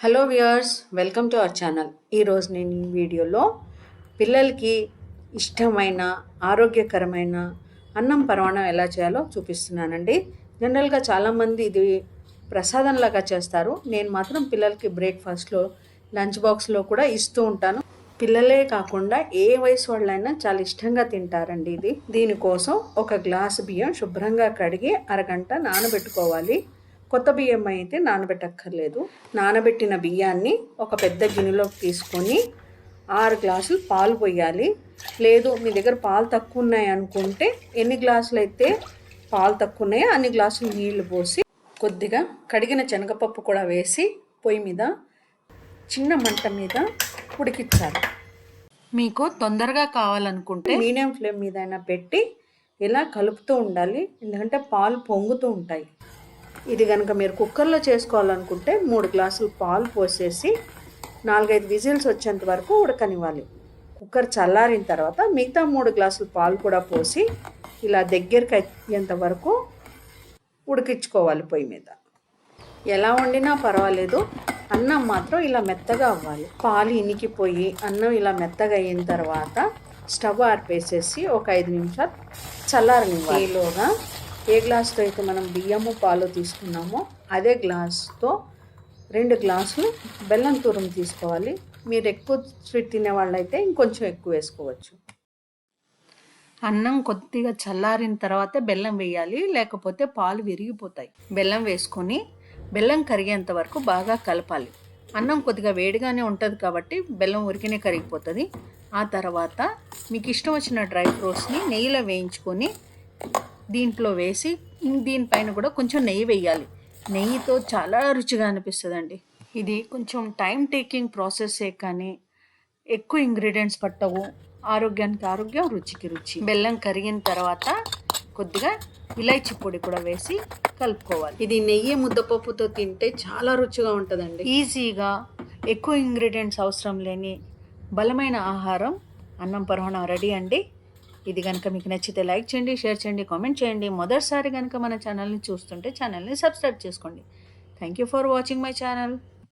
Hello viewers welcome to our channel ఈరోజు నేను ఈ వీడియోలో పిల్లలకి ఇష్టమైన ఆరోగ్యకరమైన అన్నం పరమాణం ఎలా చేయాలో చూపిస్తున్నానండి. జనరల్గా చాలామంది ఇది ప్రసాదంలాగా చేస్తారు. నేను మాత్రం పిల్లలకి బ్రేక్ఫాస్ట్లో లంచ్ బాక్స్లో కూడా ఇస్తూ ఉంటాను. పిల్లలే కాకుండా ఏ వయసు వాళ్ళైనా చాలా ఇష్టంగా తింటారండి ఇది. దీనికోసం ఒక గ్లాసు బియ్యం శుభ్రంగా కడిగి అరగంట నానబెట్టుకోవాలి. కొత్త బియ్యం అయితే నానబెట్టక్కర్లేదు. నానబెట్టిన బియ్యాన్ని ఒక పెద్ద గిన్నెలోకి తీసుకొని ఆరు గ్లాసులు పాలు పోయాలి లేదు మీ దగ్గర పాలు తక్కువ ఉన్నాయి అనుకుంటే ఎన్ని గ్లాసులు అయితే పాలు తక్కువ ఉన్నాయో అన్ని గ్లాసులు నీళ్ళు పోసి కొద్దిగా కడిగిన శనగపప్పు కూడా వేసి పొయ్యి మీద చిన్న మంట మీద ఉడికించాలి. మీకు తొందరగా కావాలనుకుంటే మీడియం ఫ్లేమ్ మీద అయినా పెట్టి ఇలా కలుపుతూ ఉండాలి. ఎందుకంటే పాలు పొంగుతూ ఉంటాయి. ఇది కనుక మీరు కుక్కర్లో చేసుకోవాలనుకుంటే మూడు గ్లాసులు పాలు పోసేసి నాలుగైదు విజిల్స్ వచ్చేంత వరకు ఉడకనివ్వాలి. కుక్కర్ చల్లారిన తర్వాత మిగతా మూడు గ్లాసులు పాలు కూడా పోసి ఇలా దగ్గరికి అయ్యేంత వరకు ఉడికించుకోవాలి పొయ్యి మీద. ఎలా వండినా పర్వాలేదు అన్నం మాత్రం ఇలా మెత్తగా అవ్వాలి. పాలు ఇనికిపోయి అన్నం ఇలా మెత్తగా అయిన తర్వాత స్టవ్ ఆర్పేసేసి ఒక ఐదు నిమిషాలు చల్లారనివ్వాలి. ఈలోగా ఏ గ్లాస్తో అయితే మనం బియ్యము పాలు తీసుకున్నామో అదే గ్లాస్తో రెండు గ్లాసులు బెల్లం తూరం తీసుకోవాలి. మీరు ఎక్కువ స్వీట్ తినే వాళ్ళైతే ఇంకొంచెం ఎక్కువ వేసుకోవచ్చు. అన్నం కొద్దిగా చల్లారిన తర్వాతే బెల్లం వేయాలి లేకపోతే పాలు విరిగిపోతాయి. బెల్లం వేసుకొని బెల్లం కరిగేంత వరకు బాగా కలపాలి. అన్నం కొద్దిగా వేడిగానే ఉంటుంది కాబట్టి బెల్లం ఉరికినే కరిగిపోతుంది. ఆ తర్వాత మీకు ఇష్టం వచ్చిన డ్రై ఫ్రూట్స్ని నెయ్యిలో వేయించుకొని దీంట్లో వేసి దీనిపైన కూడా కొంచెం నెయ్యి వేయాలి. నెయ్యితో చాలా రుచిగా అనిపిస్తుందండి. ఇది కొంచెం టైం టేకింగ్ ప్రాసెసే కానీ ఎక్కువ ఇంగ్రీడియంట్స్ పట్టవు. ఆరోగ్యానికి ఆరోగ్యం రుచికి రుచి. బెల్లం కరిగిన తర్వాత కొద్దిగా ఇలైచి పొడి కూడా వేసి కలుపుకోవాలి. ఇది నెయ్యి ముద్దపప్పుతో తింటే చాలా రుచిగా ఉంటుందండి. ఈజీగా ఎక్కువ ఇంగ్రీడియంట్స్ అవసరం లేని బలమైన ఆహారం అన్నం పరమాణం రెడీ అండి. ఇది కనుక మీకు నచ్చితే లైక్ చేయండి షేర్ చేయండి కామెంట్ చేయండి. మొదటిసారి కనుక మన ఛానల్ని చూస్తుంటే ఛానల్ని సబ్స్క్రైబ్ చేసుకోండి. Thank you for watching my channel